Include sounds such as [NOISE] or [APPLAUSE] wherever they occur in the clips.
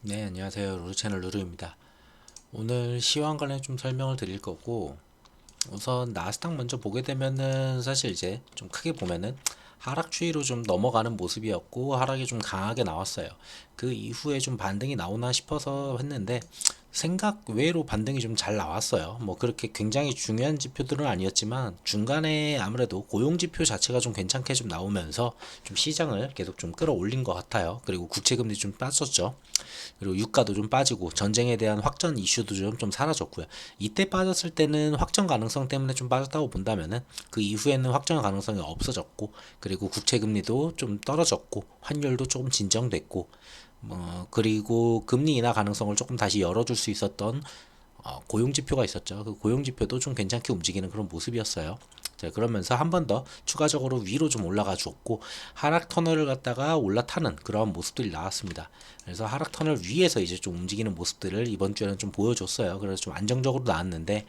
네, 안녕하세요. 루루 채널 루루입니다. 오늘 시황 관련 좀 설명을 드릴 거고, 우선 나스닥 먼저 보게 되면은 사실 이제 좀 크게 보면은 하락 추이로 좀 넘어가는 모습이었고, 하락이 좀 강하게 나왔어요. 그 이후에 좀 반등이 나오나 싶어서 했는데, 생각 외로 반등이 좀 잘 나왔어요. 뭐 그렇게 굉장히 중요한 지표들은 아니었지만 중간에 아무래도 고용 지표 자체가 좀 괜찮게 좀 나오면서 좀 시장을 계속 좀 끌어올린 것 같아요. 그리고 국채 금리 좀 빠졌죠. 그리고 유가도 좀 빠지고 전쟁에 대한 확전 이슈도 좀, 좀 사라졌고요. 이때 빠졌을 때는 확전 가능성 때문에 좀 빠졌다고 본다면은 그 이후에는 확전 가능성이 없어졌고 그리고 국채 금리도 좀 떨어졌고 환율도 조금 진정됐고 뭐 그리고 금리 인하 가능성을 조금 다시 열어줄 수 있었던 어, 고용 지표가 있었죠. 그 고용 지표도 좀 괜찮게 움직이는 그런 모습이었어요. 자, 그러면서 한 번 더 추가적으로 위로 좀 올라가 줬고 하락 터널을 갖다가 올라타는 그러한 모습들이 나왔습니다. 그래서 하락 터널 위에서 이제 좀 움직이는 모습들을 이번 주에는 좀 보여줬어요. 그래서 좀 안정적으로 나왔는데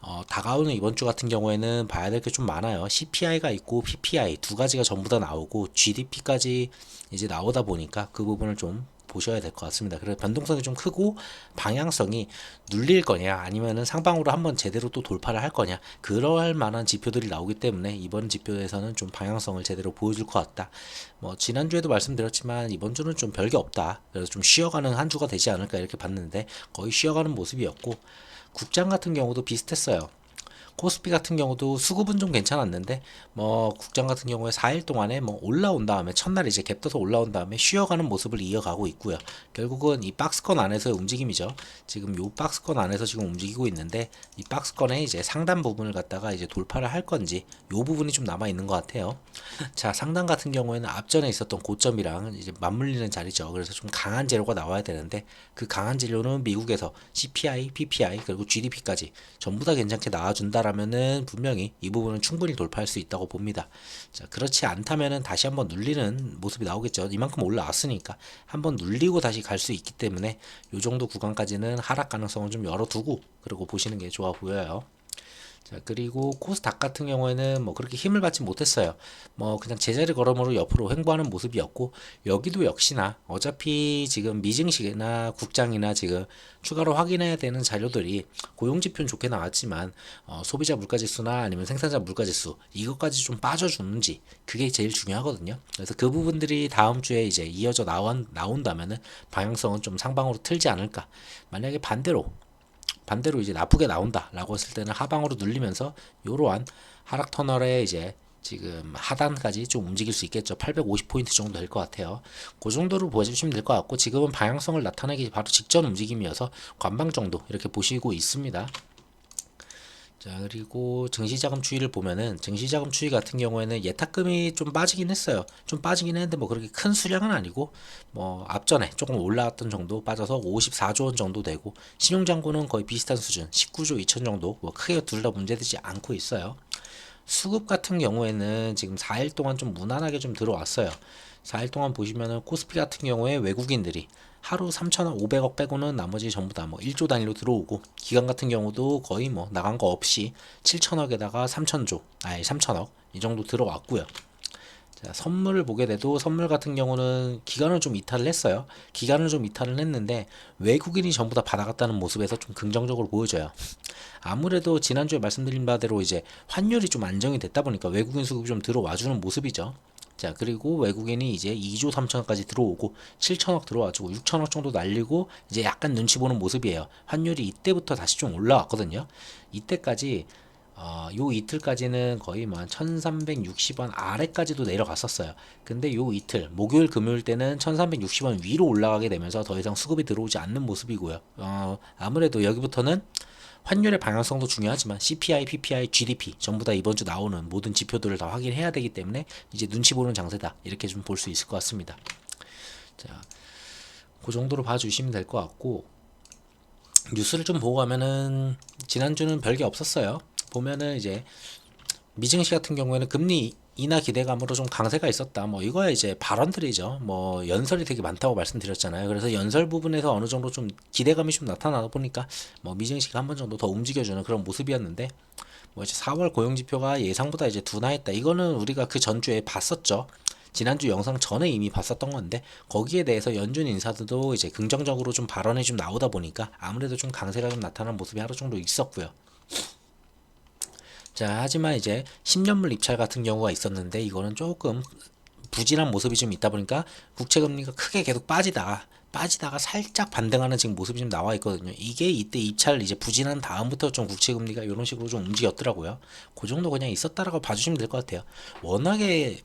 어, 다가오는 이번 주 같은 경우에는 봐야 될 게 좀 많아요. CPI가 있고 PPI 두 가지가 전부 다 나오고 GDP까지 이제 나오다 보니까 그 부분을 좀 보셔야 될 것 같습니다. 그래서 변동성이 좀 크고 방향성이 눌릴 거냐 아니면은 상방으로 한번 제대로 또 돌파를 할 거냐 그럴 만한 지표들이 나오기 때문에 이번 지표에서는 좀 방향성을 제대로 보여줄 것 같다. 뭐 지난주에도 말씀드렸지만 이번 주는 좀 별게 없다. 그래서 좀 쉬어가는 한 주가 되지 않을까 이렇게 봤는데 거의 쉬어가는 모습이었고 국장 같은 경우도 비슷했어요. 코스피 같은 경우도 수급은 좀 괜찮았는데 뭐 국장 같은 경우에 4일 동안에 뭐 올라온 다음에 첫날 이제 갭 떠서 올라온 다음에 쉬어가는 모습을 이어가고 있고요. 결국은 이 박스권 안에서의 움직임이죠. 지금 요 박스권 안에서 지금 움직이고 있는데 이 박스권의 이제 상단 부분을 갖다가 이제 돌파를 할 건지 요 부분이 좀 남아 있는 것 같아요. [LAUGHS] 자 상단 같은 경우에는 앞전에 있었던 고점이랑 이제 맞물리는 자리죠. 그래서 좀 강한 재료가 나와야 되는데 그 강한 재료는 미국에서 CPI, PPI 그리고 GDP까지 전부 다 괜찮게 나와준다. 라 면은 분명히 이 부분은 충분히 돌파할 수 있다고 봅니다. 자, 그렇지 않다면은 다시 한번 눌리는 모습이 나오겠죠. 이만큼 올라왔으니까 한번 눌리고 다시 갈 수 있기 때문에 이 정도 구간까지는 하락 가능성을 좀 열어두고 그리고 보시는 게 좋아 보여요. 자, 그리고 코스닥 같은 경우에는 뭐 그렇게 힘을 받지 못했어요. 뭐 그냥 제자리 걸음으로 옆으로 횡보하는 모습이었고 여기도 역시나 어차피 지금 미증시나 국장이나 지금 추가로 확인해야 되는 자료들이 고용지표는 좋게 나왔지만 어, 소비자 물가지수나 아니면 생산자 물가지수 이것까지 좀 빠져주는지 그게 제일 중요하거든요. 그래서 그 부분들이 다음 주에 이제 이어져 나온, 나온다면은 방향성은 좀 상방으로 틀지 않을까. 만약에 반대로 반대로 이제 나쁘게 나온다라고 했을 때는 하방으로 눌리면서 이러한 하락 터널에 이제 지금 하단까지 좀 움직일 수 있겠죠. 850포인트 정도 될 것 같아요. 그 정도로 보시면 될 것 같고 지금은 방향성을 나타내기 바로 직전 움직임이어서 관방 정도 이렇게 보시고 있습니다. 자 그리고 증시자금 추이를 보면은 증시자금 추이 같은 경우에는 예탁금이 좀 빠지긴 했어요. 좀 빠지긴 했는데 뭐 그렇게 큰 수량은 아니고 뭐 앞전에 조금 올라왔던 정도 빠져서 54조 원 정도 되고 신용잔고는 거의 비슷한 수준 19조 2천 정도 뭐 크게 둘 다 문제되지 않고 있어요. 수급 같은 경우에는 지금 4일 동안 좀 무난하게 좀 들어왔어요. 4일 동안 보시면은 코스피 같은 경우에 외국인들이 하루 3,500억 빼고는 나머지 전부 다 뭐 1조 단위로 들어오고 기간 같은 경우도 거의 뭐 나간 거 없이 7천억에다가 3천조 아니 3천억 이 정도 들어왔고요. 자, 선물을 보게 돼도 선물 같은 경우는 기간을 좀 이탈을 했어요. 기간을 좀 이탈을 했는데 외국인이 전부 다 받아갔다는 모습에서 좀 긍정적으로 보여져요. 아무래도 지난주에 말씀드린 바대로 이제 환율이 좀 안정이 됐다 보니까 외국인 수급이 좀 들어와주는 모습이죠. 자, 그리고 외국인이 이제 2조 3천억까지 들어오고 7천억 들어와주고 6천억 정도 날리고 이제 약간 눈치 보는 모습이에요. 환율이 이때부터 다시 좀 올라왔거든요. 이때까지 어, 요 이틀까지는 거의 뭐 1360원 아래까지도 내려갔었어요. 근데 요 이틀, 목요일, 금요일 때는 1360원 위로 올라가게 되면서 더 이상 수급이 들어오지 않는 모습이고요. 어, 아무래도 여기부터는 환율의 방향성도 중요하지만 CPI, PPI, GDP 전부 다 이번 주 나오는 모든 지표들을 다 확인해야 되기 때문에 이제 눈치 보는 장세다 이렇게 좀 볼 수 있을 것 같습니다. 자, 그 정도로 봐주시면 될 것 같고 뉴스를 좀 보고 가면은 지난주는 별게 없었어요. 보면은 이제 미증시 같은 경우에는 금리 인하 기대감으로 좀 강세가 있었다. 뭐 이거야 이제 발언들이죠. 뭐 연설이 되게 많다고 말씀드렸잖아요. 그래서 연설 부분에서 어느 정도 좀 기대감이 좀 나타나다 보니까 뭐 미증시가 한 번 정도 더 움직여주는 그런 모습이었는데 뭐 이제 4월 고용 지표가 예상보다 이제 둔화했다. 이거는 우리가 그 전주에 봤었죠. 지난주 영상 전에 이미 봤었던 건데 거기에 대해서 연준 인사들도 이제 긍정적으로 좀 발언이 좀 나오다 보니까 아무래도 좀 강세가 좀 나타나는 모습이 하루 정도 있었고요. 자, 하지만 이제 10년물 입찰 같은 경우가 있었는데 이거는 조금 부진한 모습이 좀 있다 보니까 국채 금리가 크게 계속 빠지다가 빠지다가 살짝 반등하는 지금 모습이 좀 나와 있거든요. 이게 이때 입찰 이제 부진한 다음부터 좀 국채 금리가 이런 식으로 좀 움직였더라고요. 그 정도 그냥 있었다라고 봐주시면 될 것 같아요. 워낙에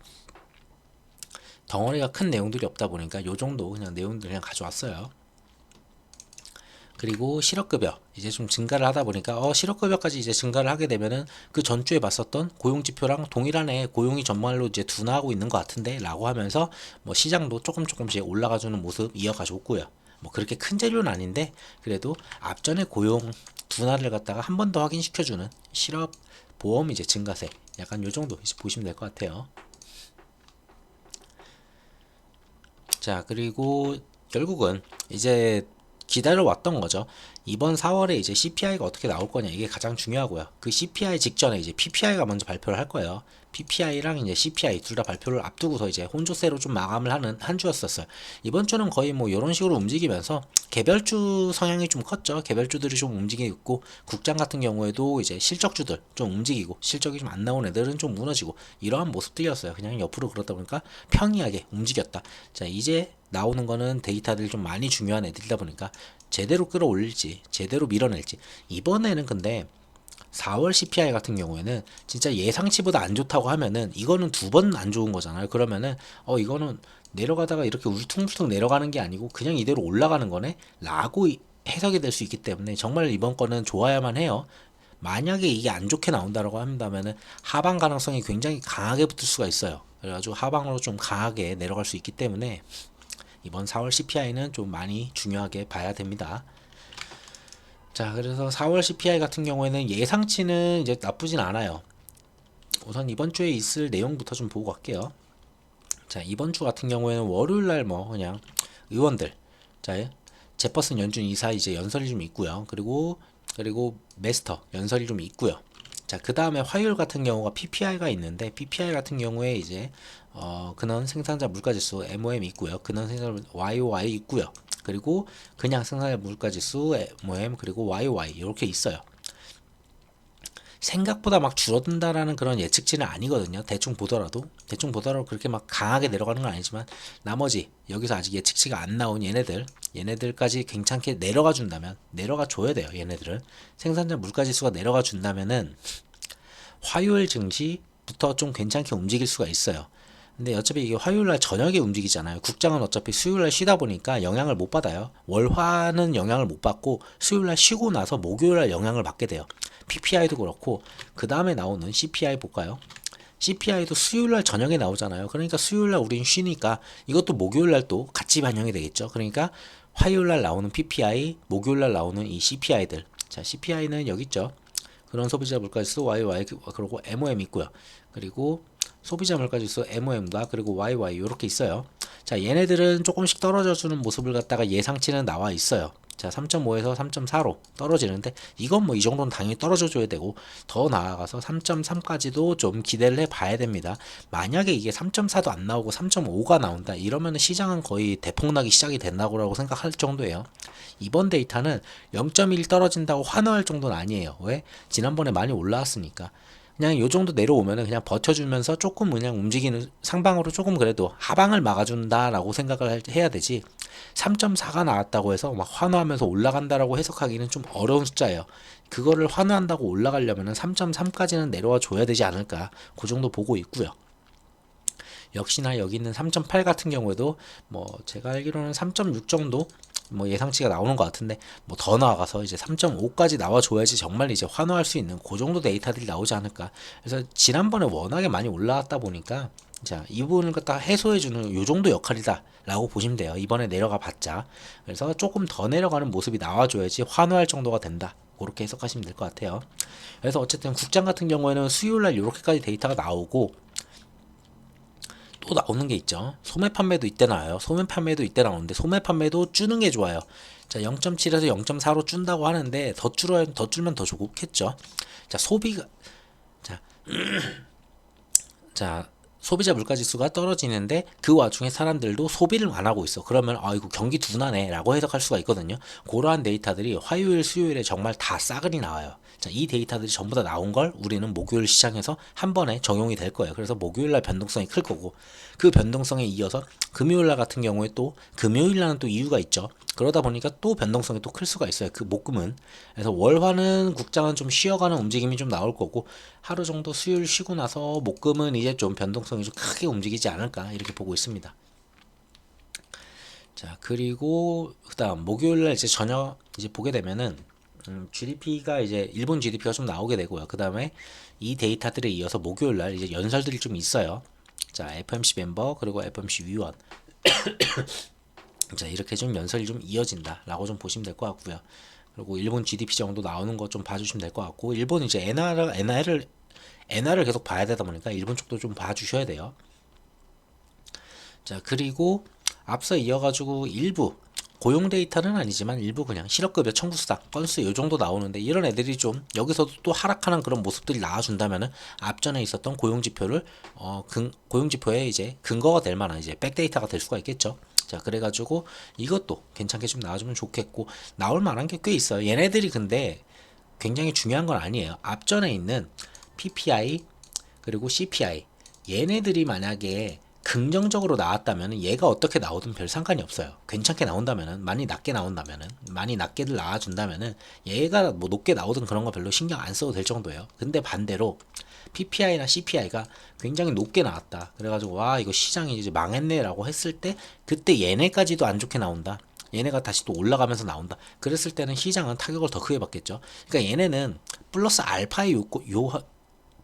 덩어리가 큰 내용들이 없다 보니까 요 정도 그냥 내용들 그냥 가져왔어요. 그리고 실업급여 이제 좀 증가를 하다 보니까 어 실업급여까지 이제 증가를 하게 되면은 그 전주에 봤었던 고용 지표랑 동일하네 고용이 정말로 이제 둔화하고 있는 것 같은데라고 하면서 뭐 시장도 조금 조금씩 올라가주는 모습 이어가줬고요. 뭐 그렇게 큰 재료는 아닌데 그래도 앞전에 고용 둔화를 갖다가 한 번 더 확인시켜주는 실업 보험 이제 증가세 약간 요 정도 이제 보시면 될 것 같아요. 자 그리고 결국은 이제 기다려 왔던 거죠. 이번 4월에 이제 CPI가 어떻게 나올 거냐 이게 가장 중요하고요. 그 CPI 직전에 이제 PPI가 먼저 발표를 할 거예요. PPI랑 이제 CPI 둘 다 발표를 앞두고서 이제 혼조세로 좀 마감을 하는 한 주였었어요. 이번 주는 거의 뭐 이런 식으로 움직이면서 개별주 성향이 좀 컸죠. 개별주들이 좀 움직이고 국장 같은 경우에도 이제 실적주들 좀 움직이고 실적이 좀 안 나온 애들은 좀 무너지고 이러한 모습들이었어요. 그냥 옆으로 그러다 보니까 평이하게 움직였다. 자 이제 나오는 거는 데이터들이 좀 많이 중요한 애들이다 보니까 제대로 끌어올릴지 제대로 밀어낼지 이번에는 근데 4월 CPI 같은 경우에는 진짜 예상치보다 안 좋다고 하면은 이거는 두 번 안 좋은 거잖아요. 그러면은 어 이거는 내려가다가 이렇게 울퉁불퉁 내려가는 게 아니고 그냥 이대로 올라가는 거네 라고 해석이 될 수 있기 때문에 정말 이번 거는 좋아야만 해요. 만약에 이게 안 좋게 나온다라고 한다면은 하방 가능성이 굉장히 강하게 붙을 수가 있어요. 그래가지고 하방으로 좀 강하게 내려갈 수 있기 때문에 이번 4월 CPI는 좀 많이 중요하게 봐야 됩니다. 자, 그래서 4월 CPI 같은 경우에는 예상치는 이제 나쁘진 않아요. 우선 이번 주에 있을 내용부터 좀 보고 갈게요. 자, 이번 주 같은 경우에는 월요일 날 뭐 그냥 의원들, 자, 제퍼슨 연준 이사 이제 연설이 좀 있고요. 그리고 그리고 메스터 연설이 좀 있고요. 자, 그 다음에 화요일 같은 경우가 PPI가 있는데 PPI 같은 경우에 이제 어, 근원 생산자 물가지수 MOM 있고요. 근원 생산자 YOY 있고요. 그리고 그냥 생산자 물가지수 MOM 그리고 YOY 이렇게 있어요. 생각보다 막 줄어든다라는 그런 예측치는 아니거든요. 대충 보더라도 대충 보더라도 그렇게 막 강하게 내려가는 건 아니지만 나머지 여기서 아직 예측치가 안 나온 얘네들 얘네들까지 괜찮게 내려가 준다면 내려가 줘야 돼요. 얘네들은 생산자 물가지수가 내려가 준다면은 화요일 증시부터 좀 괜찮게 움직일 수가 있어요. 근데 어차피 이게 화요일 날 저녁에 움직이잖아요. 국장은 어차피 수요일 날 쉬다 보니까 영향을 못 받아요. 월화는 영향을 못 받고 수요일 날 쉬고 나서 목요일 날 영향을 받게 돼요. PPI도 그렇고 그 다음에 나오는 CPI 볼까요? CPI도 수요일 날 저녁에 나오잖아요. 그러니까 수요일 날 우린 쉬니까 이것도 목요일 날 또 같이 반영이 되겠죠. 그러니까 화요일 날 나오는 PPI, 목요일 날 나오는 이 CPI들. 자, CPI는 여기 있죠. 그런 소비자 물가지수 YY 그리고 MOM 있고요. 그리고 소비자 물가지수 MOM과 그리고 YY 이렇게 있어요. 자, 얘네들은 조금씩 떨어져 주는 모습을 갖다가 예상치는 나와 있어요. 자, 3.5에서 3.4로 떨어지는데 이건 뭐 이 정도는 당연히 떨어져 줘야 되고 더 나아가서 3.3까지도 좀 기대를 해 봐야 됩니다. 만약에 이게 3.4도 안 나오고 3.5가 나온다 이러면 시장은 거의 대폭락이 시작이 된다고 생각할 정도예요. 이번 데이터는 0.1 떨어진다고 환호할 정도는 아니에요. 왜? 지난번에 많이 올라왔으니까. 그냥 요 정도 내려오면은 그냥 버텨주면서 조금 그냥 움직이는 상방으로 조금 그래도 하방을 막아준다라고 생각을 해야 되지 3.4가 나왔다고 해서 막 환호하면서 올라간다라고 해석하기는 좀 어려운 숫자예요. 그거를 환호한다고 올라가려면은 3.3까지는 내려와 줘야 되지 않을까 그 정도 보고 있고요. 역시나 여기 있는 3.8 같은 경우에도 뭐 제가 알기로는 3.6 정도 뭐 예상치가 나오는 것 같은데 뭐 더 나아가서 이제 3.5까지 나와줘야지 정말 이제 환호할 수 있는 그 정도 데이터들이 나오지 않을까. 그래서 지난번에 워낙에 많이 올라왔다 보니까 자, 이 부분을 갖다 해소해주는 요 정도 역할이다라고 보시면 돼요. 이번에 내려가 봤자. 그래서 조금 더 내려가는 모습이 나와줘야지 환호할 정도가 된다. 그렇게 해석하시면 될 것 같아요. 그래서 어쨌든 국장 같은 경우에는 수요일 날 이렇게까지 데이터가 나오고 또 나오는 게 있죠. 소매 판매도 이때 나와요. 소매 판매도 이때 나오는데 소매 판매도 주는 게 좋아요. 자, 0.7에서 0.4로 준다고 하는데 더 줄어 더 줄면 더 좋겠죠. 자, 소비가 자, [CLEARS THROAT] 자 소비자 물가 지수가 떨어지는데 그 와중에 사람들도 소비를 안 하고 있어. 그러면 아이고 경기 둔하네라고 해석할 수가 있거든요. 그러한 데이터들이 화요일, 수요일에 정말 다 싸그리 나와요. 자, 이 데이터들이 전부 다 나온 걸 우리는 목요일 시장에서 한 번에 적용이 될 거예요. 그래서 목요일 날 변동성이 클 거고 그 변동성에 이어서 금요일 날 같은 경우에 또 금요일 날은 또 이유가 있죠. 그러다 보니까 또 변동성이 또 클 수가 있어요. 그 목금은. 그래서 월화는 국장은 좀 쉬어가는 움직임이 좀 나올 거고 하루 정도 수요일 쉬고 나서 목금은 이제 좀 변동성이 좀 크게 움직이지 않을까 이렇게 보고 있습니다. 자, 그리고 그다음 목요일 날 이제 저녁 이제 보게 되면은 음, GDP가 이제 일본 GDP가 좀 나오게 되고요. 그 다음에 이 데이터들에 이어서 목요일 날 이제 연설들이 좀 있어요. 자, FMC 멤버 그리고 FMC 위원. 자, 이렇게 좀 연설이 좀 이어진다라고 좀 보시면 될 것 같고요. 그리고 일본 GDP 정도 나오는 거좀 봐주시면 될 것 같고 일본 이제 엔화를 엔화를 엔화를 계속 봐야 되다 보니까 일본 쪽도 좀 봐주셔야 돼요. 자, 그리고 앞서 이어가지고 일부 고용 데이터는 아니지만 일부 그냥 실업급여 청구 수당 건수 요 정도 나오는데 이런 애들이 좀 여기서도 또 하락하는 그런 모습들이 나와준다면은 앞전에 있었던 고용 지표를 어 근, 고용 지표에 이제 근거가 될 만한 이제 백데이터가 될 수가 있겠죠. 자 그래가지고 이것도 괜찮게 좀 나와주면 좋겠고 나올 만한 게 꽤 있어요. 얘네들이 근데 굉장히 중요한 건 아니에요. 앞전에 있는 PPI 그리고 CPI 얘네들이 만약에 긍정적으로 나왔다면 얘가 어떻게 나오든 별 상관이 없어요. 괜찮게 나온다면은 많이 낮게 나온다면은 많이 낮게들 나와준다면은 얘가 뭐 높게 나오든 그런 거 별로 신경 안 써도 될 정도예요. 근데 반대로 PPI나 CPI가 굉장히 높게 나왔다. 그래가지고 와 이거 시장이 이제 망했네라고 했을 때 그때 얘네까지도 안 좋게 나온다. 얘네가 다시 또 올라가면서 나온다. 그랬을 때는 시장은 타격을 더 크게 받겠죠. 그러니까 얘네는 플러스 알파의 요, 요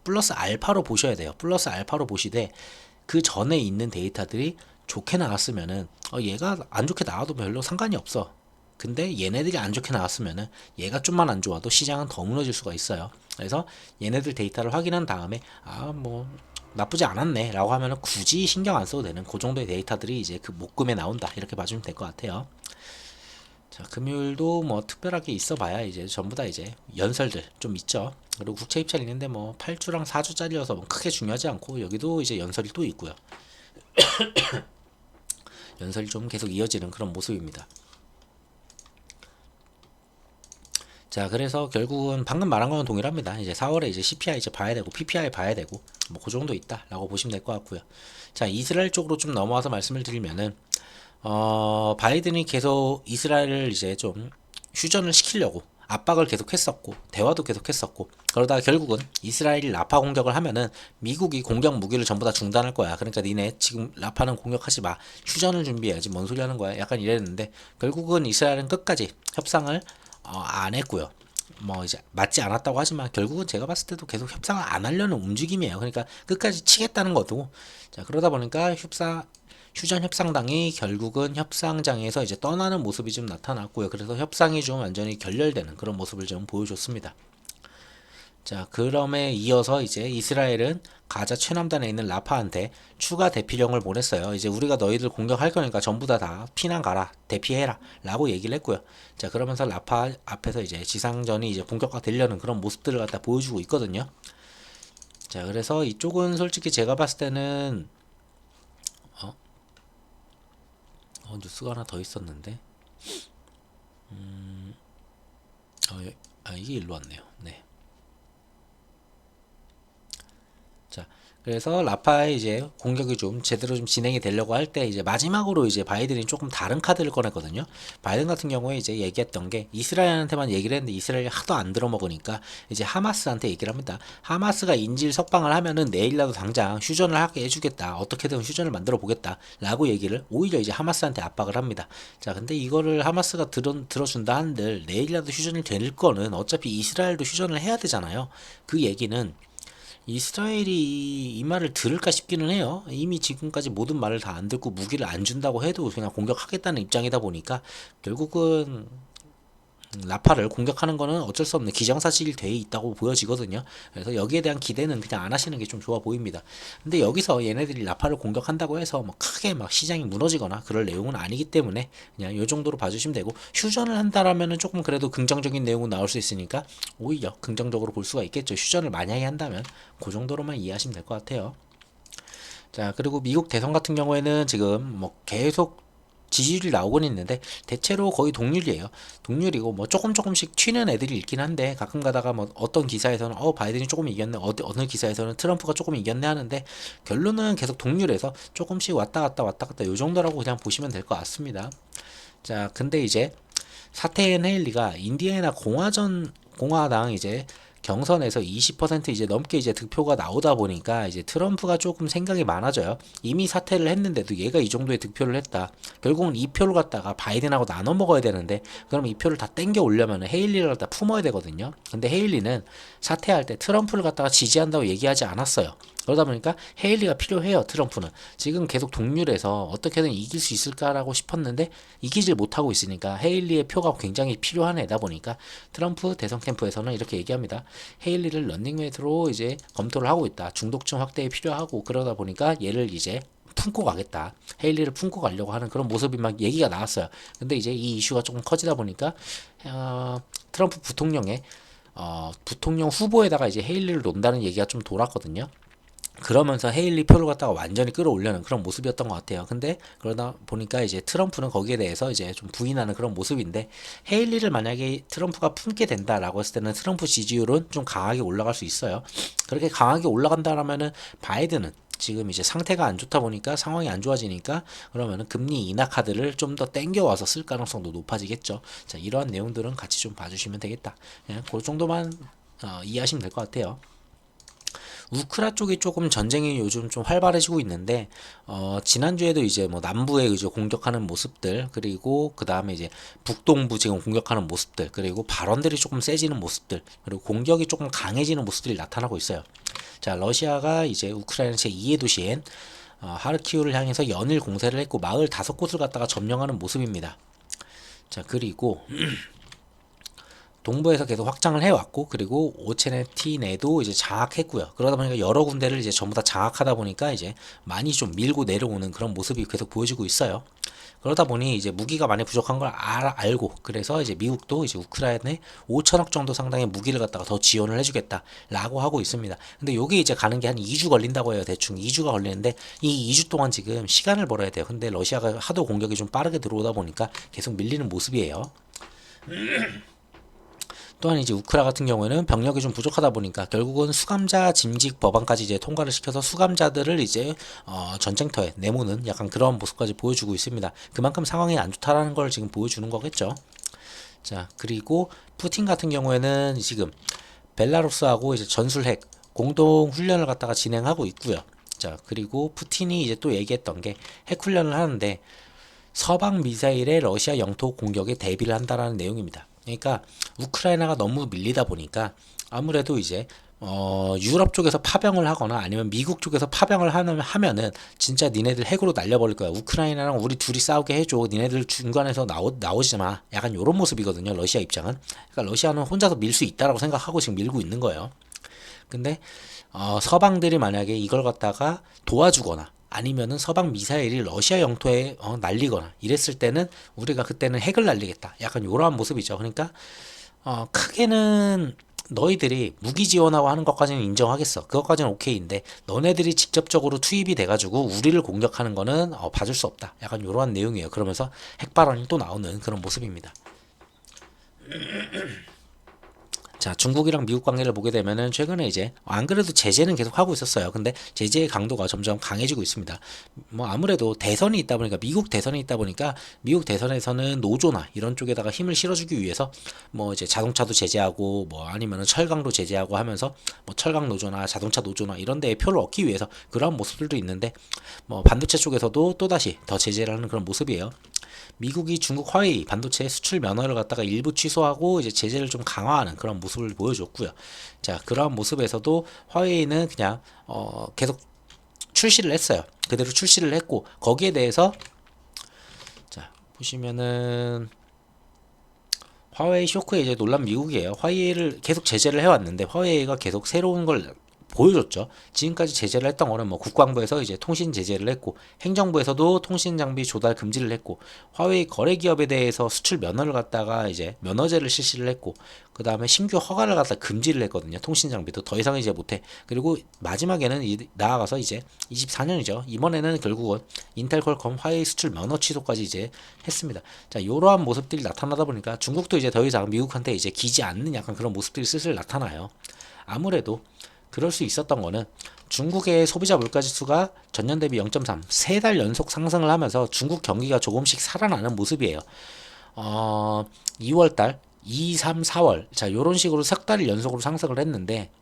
플러스 알파로 보셔야 돼요. 플러스 알파로 보시되 그 전에 있는 데이터들이 좋게 나왔으면은 어 얘가 안 좋게 나와도 별로 상관이 없어. 근데 얘네들이 안 좋게 나왔으면은 얘가 좀만 안 좋아도 시장은 더 무너질 수가 있어요. 그래서 얘네들 데이터를 확인한 다음에 아 뭐 나쁘지 않았네라고 하면은 굳이 신경 안 써도 되는 그 정도의 데이터들이 이제 그 목금에 나온다 이렇게 봐주면 될 것 같아요. 자 금요일도 뭐 특별하게 있어 봐야 이제 전부 다 이제 연설들 좀 있죠. 그리고 국채 입찰 있는데 뭐 8주랑 4주짜리여서 뭐 크게 중요하지 않고 여기도 이제 연설이 또 있고요. [COUGHS] 연설이 좀 계속 이어지는 그런 모습입니다. 자, 그래서 결국은 방금 말한 거는 동일합니다. 이제 4월에 이제 CPI 이제 봐야 되고 PPI 봐야 되고 뭐 그 정도 있다라고 보시면 될 것 같고요. 자, 이스라엘 쪽으로 좀 넘어와서 말씀을 드리면은 어, 바이든이 계속 이스라엘을 이제 좀 휴전을 시키려고 압박을 계속했었고 대화도 계속했었고 그러다가 결국은 이스라엘이 라파 공격을 하면은 미국이 공격 무기를 전부 다 중단할 거야. 그러니까 니네 지금 라파는 공격하지 마. 휴전을 준비해야지. 뭔 소리 하는 거야. 약간 이랬는데 결국은 이스라엘은 끝까지 협상을 어, 안 했고요. 뭐 이제 맞지 않았다고 하지만 결국은 제가 봤을 때도 계속 협상을 안 하려는 움직임이에요. 그러니까 끝까지 치겠다는 것도 자 그러다 보니까 협상 휴전 협상당이 결국은 협상장에서 이제 떠나는 모습이 좀 나타났고요. 그래서 협상이 좀 완전히 결렬되는 그런 모습을 좀 보여줬습니다. 자, 그럼에 이어서 이제 이스라엘은 가자 최남단에 있는 라파한테 추가 대피령을 보냈어요. 이제 우리가 너희들 공격할 거니까 전부 다 다 피난 가라, 대피해라, 라고 얘기를 했고요. 자, 그러면서 라파 앞에서 이제 지상전이 이제 본격화 되려는 그런 모습들을 갖다 보여주고 있거든요. 자, 그래서 이쪽은 솔직히 제가 봤을 때는 어, 어 뉴스가 하나 더 있었는데, 음, 어, 예, 아 이게 일로 왔네요. 네. 자, 그래서 라파의 이제 공격이 좀 제대로 좀 진행이 되려고 할 때 이제 마지막으로 이제 바이든이 조금 다른 카드를 꺼냈거든요. 바이든 같은 경우에 이제 얘기했던 게 이스라엘한테만 얘기를 했는데 이스라엘이 하도 안 들어먹으니까 이제 하마스한테 얘기를 합니다. 하마스가 인질 석방을 하면은 내일이라도 당장 휴전을 하게 해주겠다. 어떻게든 휴전을 만들어 보겠다. 라고 얘기를 오히려 이제 하마스한테 압박을 합니다. 자, 근데 이거를 하마스가 들어, 들어준다 한들 내일이라도 휴전이 될 거는 어차피 이스라엘도 휴전을 해야 되잖아요. 그 얘기는 이스라엘이 이 말을 들을까 싶기는 해요. 이미 지금까지 모든 말을 다 안 듣고 무기를 안 준다고 해도 그냥 공격하겠다는 입장이다 보니까 결국은 라파를 공격하는 거는 어쩔 수 없는 기정사실이 돼 있다고 보여지거든요. 그래서 여기에 대한 기대는 그냥 안 하시는 게 좀 좋아 보입니다. 근데 여기서 얘네들이 라파를 공격한다고 해서 뭐 크게 막 시장이 무너지거나 그럴 내용은 아니기 때문에 그냥 요 정도로 봐주시면 되고 휴전을 한다라면은 조금 그래도 긍정적인 내용은 나올 수 있으니까 오히려 긍정적으로 볼 수가 있겠죠. 휴전을 만약에 한다면 그 정도로만 이해하시면 될 것 같아요. 자, 그리고 미국 대선 같은 경우에는 지금 뭐 계속 지지율이 나오곤 있는데 대체로 거의 동률이에요. 동률이고 뭐 조금 조금씩 튀는 애들이 있긴 한데 가끔 가다가 뭐 어떤 기사에서는 어 바이든이 조금 이겼네 어디 어느 기사에서는 트럼프가 조금 이겼네 하는데 결론은 계속 동률에서 조금씩 왔다 갔다 왔다 갔다 요 정도라고 그냥 보시면 될 것 같습니다. 자, 근데 이제 사테엔 헤일리가 인디애나 공화전 공화당 이제 경선에서 20% 이제 넘게 이제 득표가 나오다 보니까 이제 트럼프가 조금 생각이 많아져요. 이미 사퇴를 했는데도 얘가 이 정도의 득표를 했다. 결국은 이 표를 갖다가 바이든하고 나눠 먹어야 되는데 그럼 이 표를 다 땡겨 올려면 헤일리를 갖다 품어야 되거든요. 근데 헤일리는 사퇴할 때 트럼프를 갖다가 지지한다고 얘기하지 않았어요. 그러다 보니까 헤일리가 필요해요. 트럼프는 지금 계속 동률에서 어떻게든 이길 수 있을까라고 싶었는데 이기질 못하고 있으니까 헤일리의 표가 굉장히 필요한 애다 보니까 트럼프 대선 캠프에서는 이렇게 얘기합니다. 헤일리를 런닝메이트로 이제 검토를 하고 있다. 중독층 확대에 필요하고 그러다 보니까 얘를 이제 품고 가겠다. 헤일리를 품고 가려고 하는 그런 모습이 막 얘기가 나왔어요. 근데 이제 이 이슈가 조금 커지다 보니까 어, 트럼프 부통령의 어, 부통령 후보에다가 이제 헤일리를 논다는 얘기가 좀 돌았거든요. 그러면서 헤일리 표를 갖다가 완전히 끌어올려는 그런 모습이었던 것 같아요. 근데 그러다 보니까 이제 트럼프는 거기에 대해서 이제 좀 부인하는 그런 모습인데 헤일리를 만약에 트럼프가 품게 된다라고 했을 때는 트럼프 지지율은 좀 강하게 올라갈 수 있어요. 그렇게 강하게 올라간다라면은 바이든은 지금 이제 상태가 안 좋다 보니까 상황이 안 좋아지니까 그러면은 금리 인하 카드를 좀 더 땡겨와서 쓸 가능성도 높아지겠죠. 자 이러한 내용들은 같이 좀 봐주시면 되겠다. 그냥 그 정도만 어, 이해하시면 될 것 같아요. 우크라 쪽이 조금 전쟁이 요즘 좀 활발해지고 있는데 어 지난주에도 이제 뭐 남부에 이제 공격하는 모습들 그리고 그 다음에 이제 북동부 지금 공격하는 모습들 그리고 발언들이 조금 세지는 모습들 그리고 공격이 조금 강해지는 모습들이 나타나고 있어요. 자 러시아가 이제 우크라이나 제 2의 도시인 어, 하르키우를 향해서 연일 공세를 했고 마을 다섯 곳을 갖다가 점령하는 모습입니다. 자 그리고 [CLEARS THROAT] 동부에서 계속 확장을 해왔고 그리고 오체네티 내도 이제 장악했고요. 그러다 보니까 여러 군데를 이제 전부 다 장악하다 보니까 이제 많이 좀 밀고 내려오는 그런 모습이 계속 보여지고 있어요. 그러다 보니 이제 무기가 많이 부족한 걸 알, 알고 그래서 이제 미국도 이제 우크라이나에 5천억 정도 상당의 무기를 갖다가 더 지원을 해주겠다라고 하고 있습니다. 근데 요게 이제 가는 게 한 2주 걸린다고 해요. 대충 2주가 걸리는데 이 2주 동안 지금 시간을 벌어야 돼요. 근데 러시아가 하도 공격이 좀 빠르게 들어오다 보니까 계속 밀리는 모습이에요. [CLEARS THROAT] 또한 이제 우크라 같은 경우에는 병력이 좀 부족하다 보니까 결국은 수감자 짐직 법안까지 이제 통과를 시켜서 수감자들을 이제 어 전쟁터에 내모는 약간 그런 모습까지 보여주고 있습니다. 그만큼 상황이 안 좋다라는 걸 지금 보여주는 거겠죠. 자 그리고 푸틴 같은 경우에는 지금 벨라루스하고 이제 전술핵 공동 훈련을 갖다가 진행하고 있고요. 자 그리고 푸틴이 이제 또 얘기했던 게 핵 훈련을 하는데 서방 미사일의 러시아 영토 공격에 대비를 한다라는 내용입니다. 그러니까 우크라이나가 너무 밀리다 보니까 아무래도 이제 어, 유럽 쪽에서 파병을 하거나 아니면 미국 쪽에서 파병을 하면, 하면은 진짜 니네들 핵으로 날려버릴 거야. 우크라이나랑 우리 둘이 싸우게 해줘. 니네들 중간에서 나오, 나오지 마. 약간 요런 모습이거든요. 러시아 입장은. 그러니까 러시아는 혼자서 밀 수 있다라고 생각하고 지금 밀고 있는 거예요. 근데 어, 서방들이 만약에 이걸 갖다가 도와주거나 아니면은 서방 미사일이 러시아 영토에 어, 날리거나 이랬을 때는 우리가 그때는 핵을 날리겠다. 약간 요러한 모습이죠. 그러니까 어, 크게는 너희들이 무기 지원하고 하는 것까지는 인정하겠어. 그것까지는 오케이인데 너네들이 직접적으로 투입이 돼가지고 우리를 공격하는 거는 어, 봐줄 수 없다. 약간 요러한 내용이에요. 그러면서 핵 발언이 또 나오는 그런 모습입니다. 자, 중국이랑 미국 관계를 보게 되면은 최근에 이제 안 그래도 제재는 계속 하고 있었어요. 근데 제재의 강도가 점점 강해지고 있습니다. 뭐 아무래도 대선이 있다 보니까 미국 대선이 있다 보니까 미국 대선에서는 노조나 이런 쪽에다가 힘을 실어주기 위해서 뭐 이제 자동차도 제재하고 뭐 아니면은 철강도 제재하고 하면서 뭐 철강 노조나 자동차 노조나 이런 데에 표를 얻기 위해서 그런 모습들도 있는데 뭐 반도체 쪽에서도 또다시 더 제재를 하는 그런 모습이에요. 미국이 중국 화웨이 반도체 수출 면허를 갖다가 일부 취소하고 이제 제재를 좀 강화하는 그런 모습을 보여줬고요. 자, 그러한 모습에서도 화웨이는 그냥 어 계속 출시를 했어요. 그대로 출시를 했고 거기에 대해서 자, 보시면은 화웨이 쇼크에 이제 놀란 미국이에요. 화웨이를 계속 제재를 해왔는데 화웨이가 계속 새로운 걸 보여줬죠. 지금까지 제재를 했던 거는 뭐 국방부에서 이제 통신 제재를 했고 행정부에서도 통신 장비 조달 금지를 했고 화웨이 거래 기업에 대해서 수출 면허를 갖다가 이제 면허제를 실시를 했고 그 다음에 신규 허가를 갖다 금지를 했거든요. 통신 장비도 더 이상 이제 못해. 그리고 마지막에는 이, 나아가서 이제 24년이죠. 이번에는 결국은 인텔 퀄컴 화웨이 수출 면허 취소까지 이제 했습니다. 자, 이러한 모습들이 나타나다 보니까 중국도 이제 더 이상 미국한테 이제 기지 않는 약간 그런 모습들이 슬슬 나타나요. 아무래도 그럴 수 있었던 거는 중국의 소비자 물가 지수가 전년 대비 0.3, 세 달 연속 상승을 하면서 중국 경기가 조금씩 살아나는 모습이에요. 어, 2월 달, 2, 3, 4월. 자, 요런 식으로 석 달을 연속으로 상승을 했는데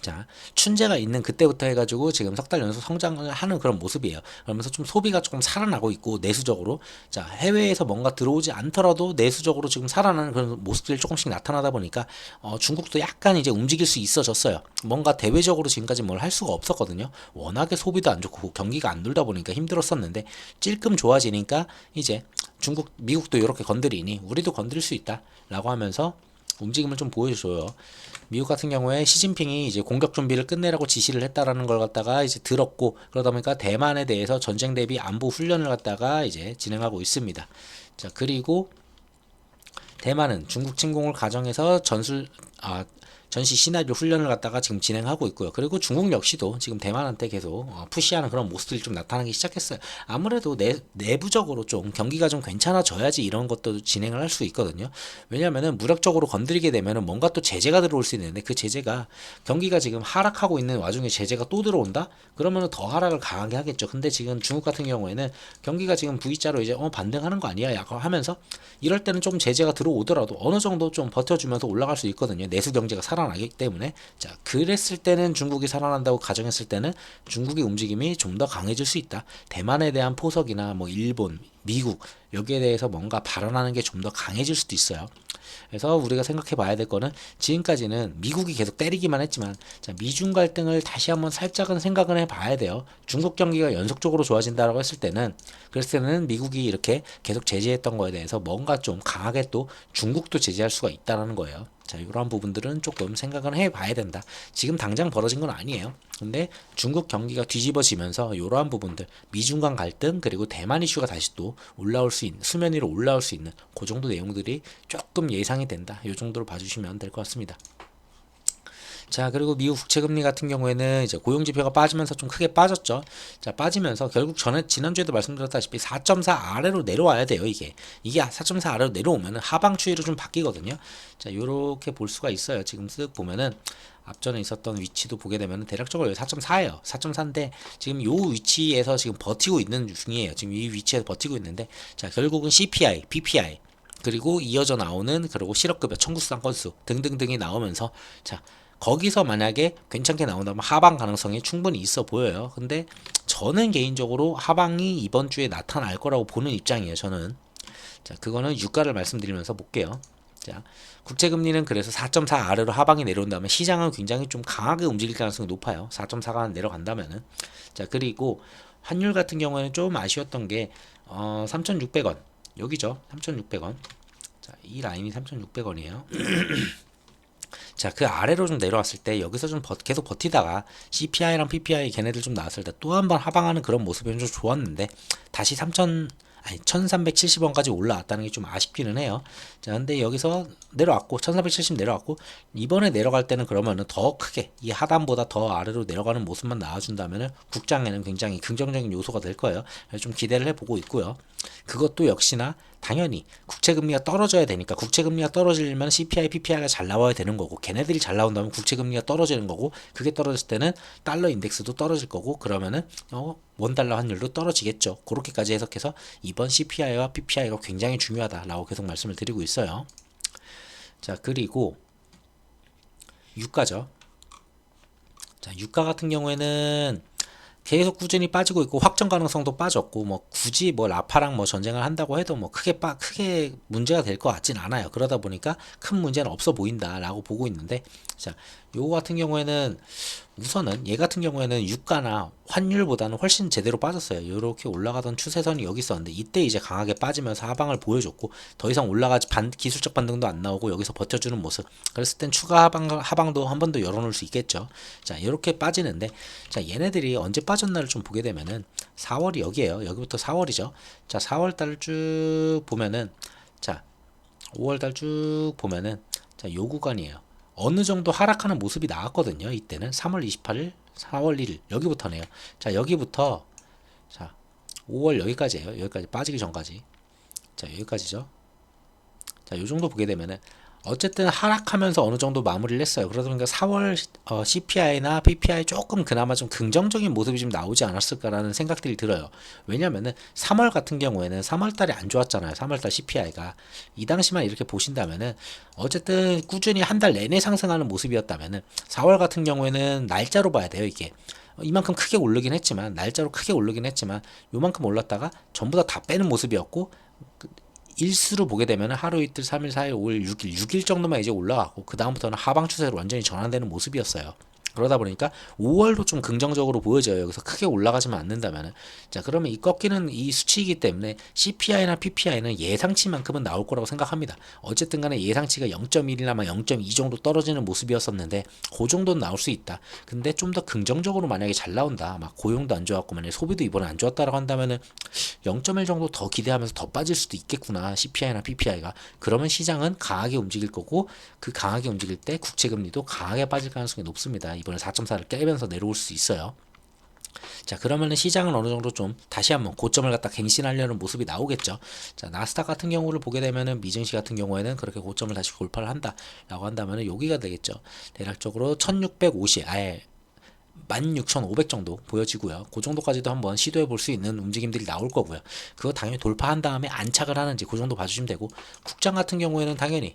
자, 춘제가 있는 그때부터 해가지고 지금 석 달 연속 성장을 하는 그런 모습이에요. 그러면서 좀 소비가 조금 살아나고 있고 내수적으로 자 해외에서 뭔가 들어오지 않더라도 내수적으로 지금 살아나는 그런 모습들이 조금씩 나타나다 보니까 어, 중국도 약간 이제 움직일 수 있어졌어요. 뭔가 대외적으로 지금까지 뭘 할 수가 없었거든요. 워낙에 소비도 안 좋고 경기가 안 돌다 보니까 힘들었었는데 찔끔 좋아지니까 이제 중국 미국도 이렇게 건드리니 우리도 건드릴 수 있다라고 하면서 움직임을 좀 보여줘요. 미국 같은 경우에 시진핑이 이제 공격 준비를 끝내라고 지시를 했다라는 걸 갖다가 이제 들었고 그러다 보니까 대만에 대해서 전쟁 대비 안보 훈련을 갖다가 이제 진행하고 있습니다. 자 그리고 대만은 중국 침공을 가정해서 전술 아 전시 시나리오 훈련을 갖다가 지금 진행하고 있고요. 그리고 중국 역시도 지금 대만한테 계속 어, 푸시하는 그런 모습들이 좀 나타나기 시작했어요. 아무래도 내, 내부적으로 좀 경기가 좀 괜찮아져야지 이런 것도 진행을 할 수 있거든요. 왜냐면은 무력적으로 건드리게 되면은 뭔가 또 제재가 들어올 수 있는데 그 제재가 경기가 지금 하락하고 있는 와중에 제재가 또 들어온다? 그러면은 더 하락을 강하게 하겠죠. 근데 지금 중국 같은 경우에는 경기가 지금 V자로 이제 어 반등하는 거 아니야? 약간 하면서 이럴 때는 좀 제재가 들어오더라도 어느 정도 좀 버텨주면서 올라갈 수 있거든요. 내수 경제가 살아 나기 때문에 자 그랬을 때는 중국이 살아난다고 가정했을 때는 중국의 움직임이 좀 더 강해질 수 있다. 대만에 대한 포석이나 뭐 일본, 미국 여기에 대해서 뭔가 발언하는 게 좀 더 강해질 수도 있어요. 그래서 우리가 생각해 봐야 될 거는 지금까지는 미국이 계속 때리기만 했지만 자, 미중 갈등을 다시 한번 살짝은 생각을 해 봐야 돼요. 중국 경기가 연속적으로 좋아진다라고 했을 때는 그랬을 때는 미국이 이렇게 계속 제재했던 거에 대해서 뭔가 좀 강하게 또 중국도 제재할 수가 있다라는 거예요. 자, 이러한 부분들은 조금 생각을 해 봐야 된다. 지금 당장 벌어진 건 아니에요. 근데 중국 경기가 뒤집어지면서 이러한 부분들, 미중 간 갈등, 그리고 대만 이슈가 다시 또 올라올 수 있는, 수면 위로 올라올 수 있는 그 정도 내용들이 조금 예상이 된다. 이 정도로 봐주시면 될 것 같습니다. 자, 그리고 미국 국채 금리 같은 경우에는 이제 고용 지표가 빠지면서 좀 크게 빠졌죠. 자, 빠지면서 결국 전에 지난주에도 말씀드렸다시피 4.4 아래로 내려와야 돼요, 이게. 이게 4.4 아래로 내려오면은 하방 추이로 좀 바뀌거든요. 자, 요렇게 볼 수가 있어요. 지금 쓱 보면은 앞전에 있었던 위치도 보게 되면 대략적으로 4.4예요. 4.4인데 지금 요 위치에서 지금 버티고 있는 중이에요. 지금 이 위치에서 버티고 있는데 자, 결국은 CPI, PPI 그리고 이어져 나오는 그리고 실업급여 청구 수당 건수 등등등이 나오면서 자, 거기서 만약에 괜찮게 나온다면 하방 가능성이 충분히 있어 보여요. 근데 저는 개인적으로 하방이 이번 주에 나타날 거라고 보는 입장이에요. 저는. 자, 그거는 유가를 말씀드리면서 볼게요. 자, 국채 금리는 그래서 4.4 아래로 하방이 내려온다면 시장은 굉장히 좀 강하게 움직일 가능성이 높아요. 4.4가 내려간다면은. 자, 그리고 환율 같은 경우에는 좀 아쉬웠던 게 어, 3,600원. 여기죠. 3,600원. 자, 이 라인이 3,600원이에요. [CLEARS THROAT] 자, 그 아래로 좀 내려왔을 때 여기서 좀 버, 계속 버티다가 CPI랑 PPI 걔네들 좀 나왔을 때 또 한 번 하방하는 그런 모습이 좀 좋았는데 다시 3,000 아니 1370원까지 올라왔다는 게 좀 아쉽기는 해요. 자, 근데 여기서 내려왔고 1470 내려왔고 이번에 내려갈 때는 그러면은 더 크게 이 하단보다 더 아래로 내려가는 모습만 나와준다면은 국장에는 굉장히 긍정적인 요소가 될 거예요. 좀 기대를 해보고 있고요. 그것도 역시나 당연히 국채 금리가 떨어져야 되니까 국채 금리가 떨어지려면 CPI, PPI가 잘 나와야 되는 거고 걔네들이 잘 나온다면 국채 금리가 떨어지는 거고 그게 떨어졌을 때는 달러 인덱스도 떨어질 거고 그러면은 어, 원 달러 환율도 떨어지겠죠. 그렇게까지 해석해서 이번 CPI와 PPI가 굉장히 중요하다라고 계속 말씀을 드리고 있어요. 자, 그리고 유가죠. 자, 유가 같은 경우에는 계속 꾸준히 빠지고 있고 확정 가능성도 빠졌고 뭐 굳이 뭐 라파랑 뭐 전쟁을 한다고 해도 뭐 크게 빠 크게 문제가 될 것 같진 않아요. 그러다 보니까 큰 문제는 없어 보인다라고 보고 있는데 자, 요거 같은 경우에는 우선은 얘 같은 경우에는 유가나 환율보다는 훨씬 제대로 빠졌어요. 이렇게 올라가던 추세선이 여기 있었는데 이때 이제 강하게 빠지면서 하방을 보여줬고 더 이상 올라가지 반, 기술적 반등도 안 나오고 여기서 버텨주는 모습. 그랬을 땐 추가 하방 하방도 한 번 더 열어놓을 수 있겠죠. 자 이렇게 빠지는데 자 얘네들이 언제 빠졌나를 좀 보게 되면은 4월이 여기에요. 여기부터 4월이죠. 자 4월 달을 쭉 보면은 자 5월 달 쭉 보면은 자 요 구간이에요. 어느 정도 하락하는 모습이 나왔거든요. 이때는 3월 28일, 4월 1일 여기부터네요. 자 여기부터 자 5월 여기까지예요. 여기까지 빠지기 전까지. 자 여기까지죠. 자 요 정도 보게 되면은 어쨌든 하락하면서 어느 정도 마무리를 했어요. 그러다 보니까 4월 어, CPI나 PPI 조금 그나마 좀 긍정적인 모습이 좀 나오지 않았을까라는 생각들이 들어요. 왜냐면은 3월 같은 경우에는 3월 달에 안 좋았잖아요. 3월 달 CPI가 이 당시만 이렇게 보신다면은 어쨌든 꾸준히 한 달 내내 상승하는 모습이었다면은 4월 같은 경우에는 날짜로 봐야 돼요, 이게. 어, 이만큼 크게 오르긴 했지만 날짜로 크게 오르긴 했지만 요만큼 올랐다가 전부 다 다 빼는 모습이었고 그 일수로 보게 되면 하루 이틀 3일 4일 5일 6일 6일 정도만 이제 올라가고 그 다음부터는 하방 추세로 완전히 전환되는 모습이었어요. 그러다 보니까 5월도 좀 긍정적으로 보여져요. 여기서 크게 올라가지만 않는다면은 자 그러면 이 꺾이는 이 수치이기 때문에 CPI나 PPI는 예상치만큼은 나올 거라고 생각합니다. 어쨌든 간에 예상치가 0.1이나 0.2 정도 떨어지는 모습이었었는데 그 정도는 나올 수 있다. 근데 좀 더 긍정적으로 만약에 잘 나온다. 막 고용도 안 좋았고 만약에 소비도 이번에 안 좋았다라고 한다면은 0.1 정도 더 기대하면서 더 빠질 수도 있겠구나. CPI나 PPI가 그러면 시장은 강하게 움직일 거고 그 강하게 움직일 때 국채 금리도 강하게 빠질 가능성이 높습니다. 이번에 4.4를 깨면서 내려올 수 있어요. 자 그러면은 시장은 어느 정도 좀 다시 한번 고점을 갖다 갱신하려는 모습이 나오겠죠. 자 나스닥 같은 경우를 보게 되면은 미증시 같은 경우에는 그렇게 고점을 다시 돌파를 한다라고 한다면은 여기가 되겠죠. 대략적으로 1650 아예 16,500 정도 보여지고요. 그 정도까지도 한번 시도해 볼 수 있는 움직임들이 나올 거고요. 그거 당연히 돌파한 다음에 안착을 하는지 그 정도 봐주시면 되고 국장 같은 경우에는 당연히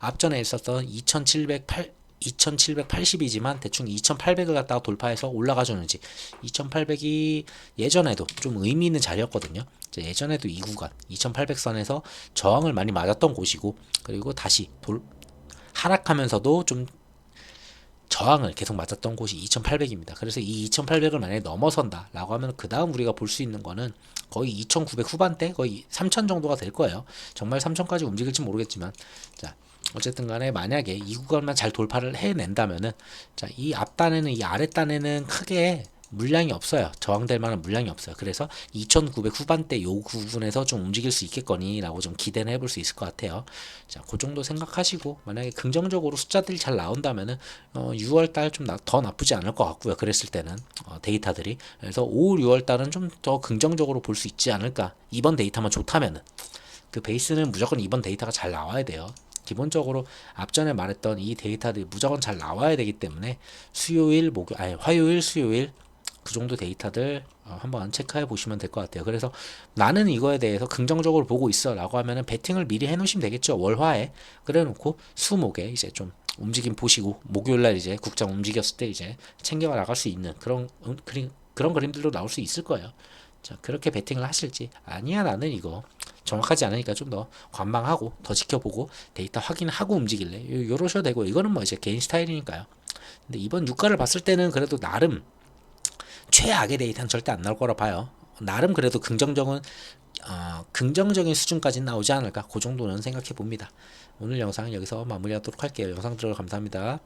앞전에 있었던 2,708 2780이지만 대충 2800을 갖다가 돌파해서 올라가 주는지 2800이 예전에도 좀 의미 있는 자리였거든요. 예전에도 이 구간 2800선에서 저항을 많이 맞았던 곳이고 그리고 다시 돌 하락하면서도 좀 저항을 계속 맞았던 곳이 2800입니다. 그래서 이 2800을 만약에 넘어선다 라고 하면 그 다음 우리가 볼 수 있는 거는 거의 2900 후반대 거의 3000 정도가 될 거예요. 정말 3000까지 움직일지 모르겠지만 자 어쨌든 간에 만약에 이 구간만 잘 돌파를 해낸다면은 자 이 앞단에는 이 아랫단에는 크게 물량이 없어요. 저항될 만한 물량이 없어요. 그래서 2,900 후반대 요 부분에서 좀 움직일 수 있겠거니라고 좀 기대는 해볼 수 있을 것 같아요. 자, 그 정도 생각하시고 만약에 긍정적으로 숫자들이 잘 나온다면은 어, 6월 달 좀 더 나쁘지 않을 것 같고요. 그랬을 때는 어, 데이터들이 그래서 5, 6월 달은 좀 더 긍정적으로 볼 수 있지 않을까. 이번 데이터만 좋다면은 그 베이스는 무조건 이번 데이터가 잘 나와야 돼요. 기본적으로 앞전에 말했던 이 데이터들이 무조건 잘 나와야 되기 때문에 수요일, 목요, 아니 화요일, 수요일 그 정도 데이터들 어, 한번 체크해 보시면 될 것 같아요. 그래서 나는 이거에 대해서 긍정적으로 보고 있어 라고 하면은 베팅을 미리 해 놓으시면 되겠죠. 월화에 그래 놓고 수목에 이제 좀 움직임 보시고 목요일 날 이제 국장 움직였을 때 이제 챙겨 나갈 수 있는 그런 음, 그런 그림들도 나올 수 있을 거예요. 자, 그렇게 베팅을 하실지 아니야 나는 이거 정확하지 않으니까 좀 더 관망하고 더 지켜보고 데이터 확인하고 움직일래 요, 요러셔도 되고 이거는 뭐 이제 개인 스타일이니까요. 근데 이번 유가를 봤을 때는 그래도 나름 최악의 데이터는 절대 안 나올 거라 봐요. 나름 그래도 긍정적인 어, 긍정적인 수준까지 나오지 않을까 그 정도는 생각해 봅니다. 오늘 영상 여기서 마무리하도록 할게요. 영상 들어 감사합니다.